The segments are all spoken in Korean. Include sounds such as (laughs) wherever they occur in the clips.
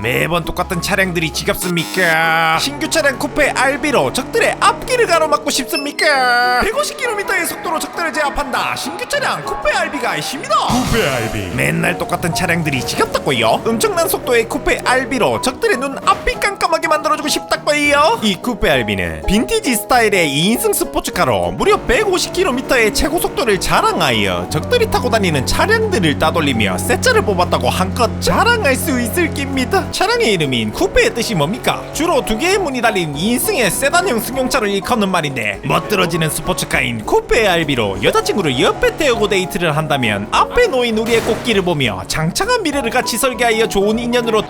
매번 똑같은 차량들이 지겹습니까? 신규 차량 쿠페 RB로 적들의 앞길을 가로막고 싶습니까? 150km의 속도로 적들을 제압한다. 신규 차량 쿠페 RB가 있습니다. 쿠페 알비 맨날 똑같은 차량들이 지겹다고요? 엄청난 속도의 쿠페 RB로 적들의 눈 앞이 깜깜하게 만들어주고 싶다고요? 이 쿠페 RB는 빈티지 스타일의 2인승 스포츠카로 무려 150km의 최고 속도를 자랑하여 적들이 타고 다니는 차량들을 따돌리며 새 차를 뽑았다고 한껏 자랑할 수 있을 깁니다. 차량의 이름인 쿠페의 뜻이 뭡니까? 주로 두 개의 문이 달린 2인승의 세단형 승용차를 일컫는 말인데 멋들어지는 스포츠카인 쿠페 RB로 여자친구를 옆에 태우고 데이트를 한다면 앞에 놓인 우리의 꽃길을 보며 장창한 미래를 같이 설계하여 좋은 인연으로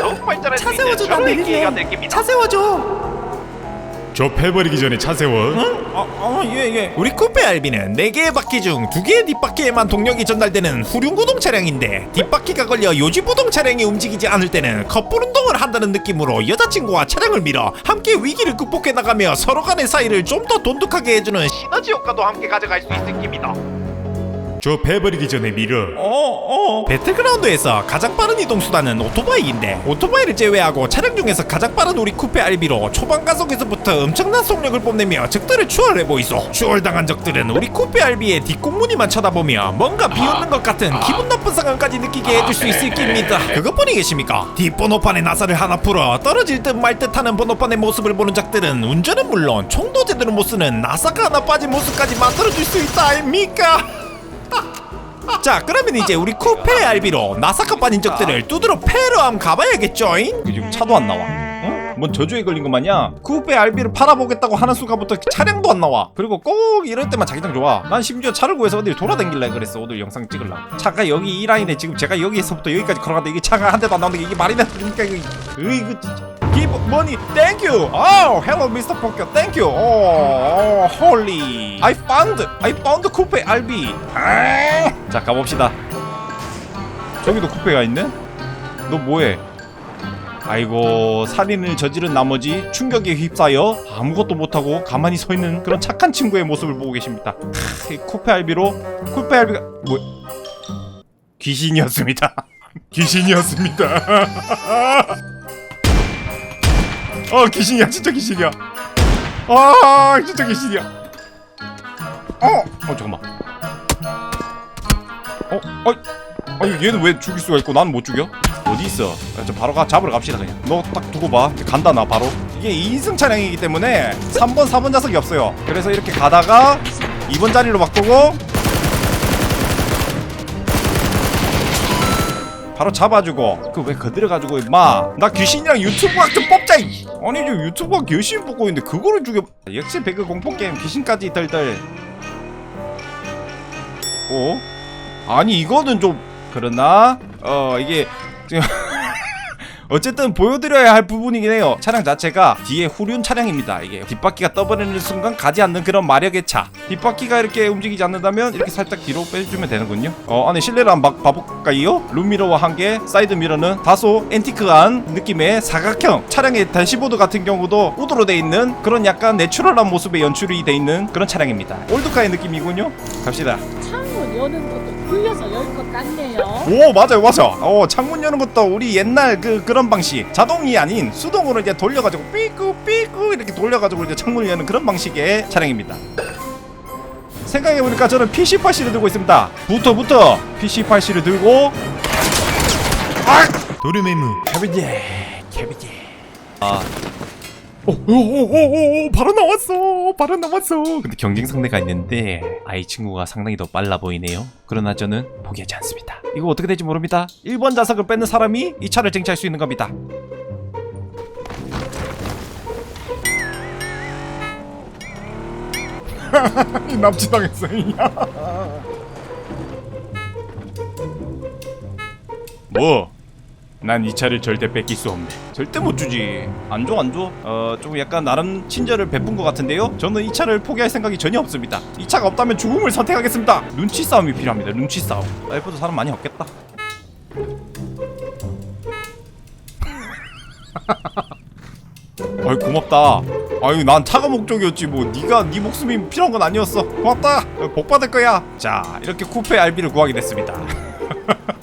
차 세워줘 나 내릴래 차 세워줘 저 패버리기 전에 차 세워. 어 어 예 예 우리 쿠페 알비는 4개의 바퀴 중 2개의 뒷바퀴에만 동력이 전달되는 후륜구동 차량인데 뒷바퀴가 걸려 요지부동 차량이 움직이지 않을 때는 커플 운동을 한다는 느낌으로 여자친구와 차량을 밀어 함께 위기를 극복해 나가며 서로 간의 사이를 좀 더 돈독하게 해주는 시너지 효과도 함께 가져갈 수 있을 깁니다 저 패버리기 전에 밀어. 어 어. 배틀그라운드에서 가장 빠른 이동 수단은 오토바이인데 오토바이를 제외하고 차량 중에서 가장 빠른 우리 쿠페 RB로 초반 가속에서부터 엄청난 속력을 뽐내며 적들을 추월해 보이소. 추월당한 적들은 우리 쿠페 RB의 뒷공무니만 쳐다보며 뭔가 비웃는 것 같은 기분 나쁜 상황까지 느끼게 해줄 수 있을 깁니다. 그것뿐이 계십니까? 뒷번호판에 나사를 하나 풀어 떨어질 듯 말 듯하는 번호판의 모습을 보는 적들은 운전은 물론 총도 제대로 못 쓰는 나사가 하나 빠진 모습까지 만들어줄 수 있다 아닙니까 자 그러면 이제 우리 쿠페 알비로 나사카 빠진 적들을 두드러 함 가봐야겠죠잉? 지금 차도 안 나와. 어? 뭔 저주에 걸린 것 마냥? 쿠페 알비를 팔아보겠다고 하는 순간부터 차량도 안 나와. 그리고 꼭 이럴 때만 자기장 좋아. 난 심지어 차를 구해서 어디 돌아다닐래 그랬어. 오늘 영상 찍으려고. 차가 여기 이 라인에 지금 제가 여기에서부터 여기까지 걸어가는데 이게 차가 한 대도 안 나오는데 이게 말이 되니까 이거 으이그 진짜 Give money, thank you. Oh, hello, Mr. Pocket, thank you. Oh, oh, holy. I found, I found coupe RB. 아! (laughs) 자, 가봅시다. 저기도 쿠페가 있네? 너 뭐해? 아이고 살인을 저지른 나머지 충격에 휩싸여 아무것도 못하고 가만히 서 있는 그런 착한 친구의 모습을 보고 계십니다. 크, 이 쿠페 알비로 쿠페 알비가 뭐 귀신이었습니다. (laughs) 귀신이었습니다 (laughs) 어 귀신이야 진짜 귀신이야 아 진짜 귀신이야 어, 어 잠깐만. 어, 어, 아니 얘는 왜 죽일 수가 있고 난 못 죽여? 어디 있어? 야, 저 바로 가 잡으러 갑시다 그냥. 너 딱 두고 봐. 간다 나 바로. 이게 2인승 차량이기 때문에 3번, 4번 좌석이 없어요. 그래서 이렇게 가다가 2번 자리로 바꾸고 바로 잡아주고 그 왜 거들어가지고 임마 나 귀신이랑 유튜브 각좀 뽑자 이. 아니 저 유튜브가 귀신 뽑고 있는데 그거를 죽여 역시 배그 공포게임 귀신까지 덜덜 어? 아니 이거는 좀 그러나 어 이게 지금 어쨌든 보여드려야 할 부분이긴 해요. 차량 자체가 뒤에 후륜 차량입니다. 이게 뒷바퀴가 떠버리는 순간 가지 않는 그런 마력의 차. 뒷바퀴가 이렇게 움직이지 않는다면 이렇게 살짝 뒤로 빼주면 되는군요. 어 안에 실내를 한번 봐- 봐볼까요? 룸미러와 함께 사이드 미러는 다소 앤티크한 느낌의 사각형. 차량의 대시보드 같은 경우도 우드로 돼 있는 그런 약간 내추럴한 모습의 연출이 돼 있는 그런 차량입니다. 올드카의 느낌이군요. 갑시다. 여는 것도 굴려서 열것 같네요. 오 맞아요 맞아 어 창문 여는 것도 우리 옛날 그 그런 방식. 자동이 아닌 수동으로 이제 돌려가지고 삐꾸 삐꾸 이렇게 돌려가지고 이제 창문을 여는 그런 방식의 차량입니다. 생각해보니까 저는 PC8C를 들고 있습니다. 부터 부터 PC8C를 들고. 도르메무. 캐비지 캐비지 아 오오오오오 바로 나왔어. 바로 나왔어. 근데 경쟁 상대가 있는데 아이 친구가 상당히 더 빨라 보이네요. 그러나 저는 포기하지 않습니다. 이거 어떻게 될지 모릅니다. 1번 좌석을 뺏는 사람이 이 차를 쟁취할 수 있는 겁니다. (laughs) 납치당했어 뭐? 난 이 차를 절대 뺏길 수 없네. 절대 못 주지. 안 줘, 안 줘. 어, 좀 약간 나름 친절을 베푼 것 같은데요. 저는 이 차를 포기할 생각이 전혀 없습니다. 이 차가 없다면 죽음을 선택하겠습니다. 눈치 싸움이 필요합니다. 눈치 싸움. 엘프도 사람 많이 없겠다. (laughs) 아이 고맙다. 아유 난 차가 목적이었지 뭐 네가 네 목숨이 필요한 건 아니었어. 고맙다. 복 받을 거야. 자 이렇게 쿠페 알비를 구하게 됐습니다.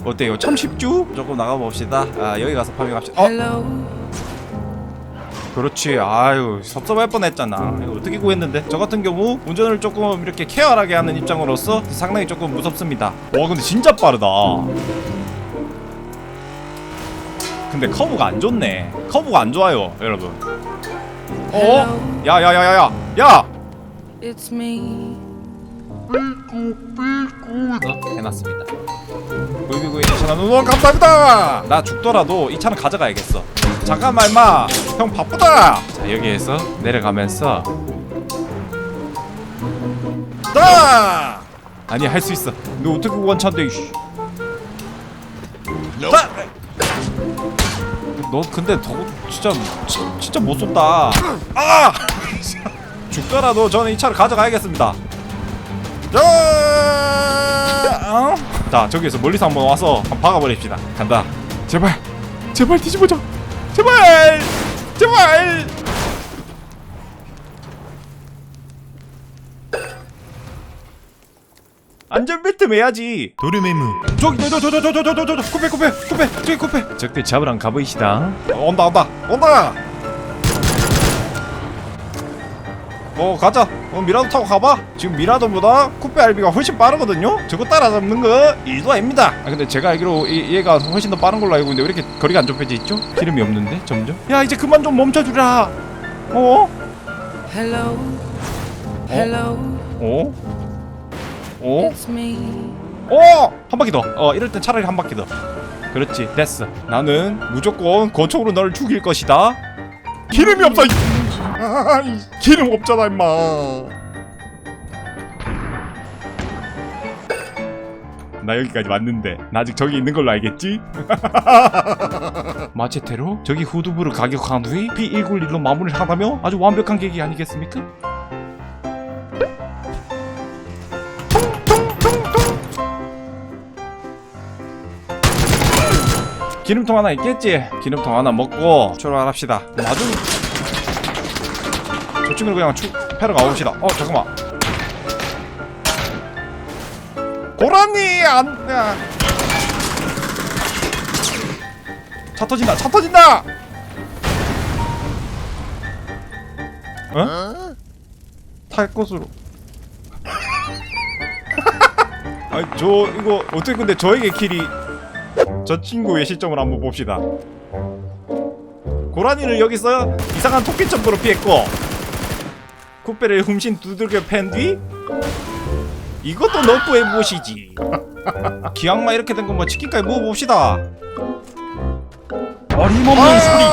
어때요? 참 쉽죠? 조금 나가봅시다 아 여기 가서 파밍합시다 어? 그렇지 아유 섭섭할 뻔했잖아 이거 어떻게 구했는데 저 같은 경우 운전을 조금 이렇게 케어하게 하는 입장으로서 상당히 조금 무섭습니다 와 근데 진짜 빠르다 근데 커브가 안 좋네 커브가 안 좋아요 여러분 어? 야야야야야 야! It's me. 어? 해놨습니다. 꿀비구이 차는 우와 감사합니다! 나 죽더라도 이 차는 가져가야겠어. 잠깐만 임마! 형 바쁘다! 자 여기에서 내려가면서 나! 아니 할 수 있어. 너 어떻게 원차인데 이씨. 나! 너 근데 더 진짜 지- 진짜 못 쏜다. 아! (laughs) 죽더라도 저는 이 차를 가져가야겠습니다. 자, 어? 자 저기에서 멀리서 한번 와서 한번 박아버립시다 간다 제발 제발 뒤집어져 제발 제발 안전벨트 매야지 도르메무 저기 저저저저저저저 쿠페 쿠페 쿠페 저기 쿠페 적들 잡으러 가보이시다 온다 온다 온다 어 가자 어 미라도 타고 가봐 지금 미라도보다 쿠페 알비가 훨씬 빠르거든요 저거 따라잡는 거 일도 아닙니다 아 근데 제가 알기로 이, 얘가 훨씬 더 빠른 걸로 알고 있는데 왜 이렇게 거리가 안 좁혀져 있죠? 기름이 없는데 점점 야 이제 그만 좀 멈춰주라 어? Hello. Hello. 어? 어? It's me. 어! 한 바퀴 더. 어, 이럴 땐 차라리 한 바퀴 더. 그렇지, 됐어. 나는 무조건 권총으로 널 죽일 것이다. 기름이 없어. 이- 아, 이 기름 없잖아, 임마. 나 여기까지 왔는데 나 아직 저기 있는 걸로 알겠지? (laughs) 마체테로 저기 후두부를 가격한 후에 P191로 마무리를 하다며 아주 완벽한 계획이 아니겠습니까? 기름통 하나 있겠지? 기름통 하나 먹고 출발합시다 아주 저 친구를 그냥 추 패러 가봅시다 어 잠깐만 고라니 안 야. 차 터진다 차 터진다 어? 탈 곳으로 (laughs) 아니 저 이거 어떻게 근데 저에게 길이 저 친구의 시점을 한번 봅시다. 고라니를 여기서 이상한 토끼 점프로 피했고 쿠페를 훔신 두들겨 팬 뒤 이것도 너프의 무엇이지? 기왕만 이렇게 된 건 뭐 치킨까지 먹어봅시다. 어림없는 소리.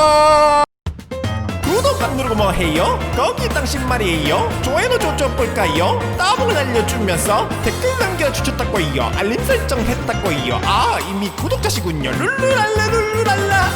구독 안 누르고 뭐 해요? 거기 당신 말이에요 좋아요는 좀좀 볼까요? 따봉을 알려주면서 댓글 남겨주셨다고요 알림 설정 했다고요 아 이미 구독자시군요 룰루랄라 룰루랄라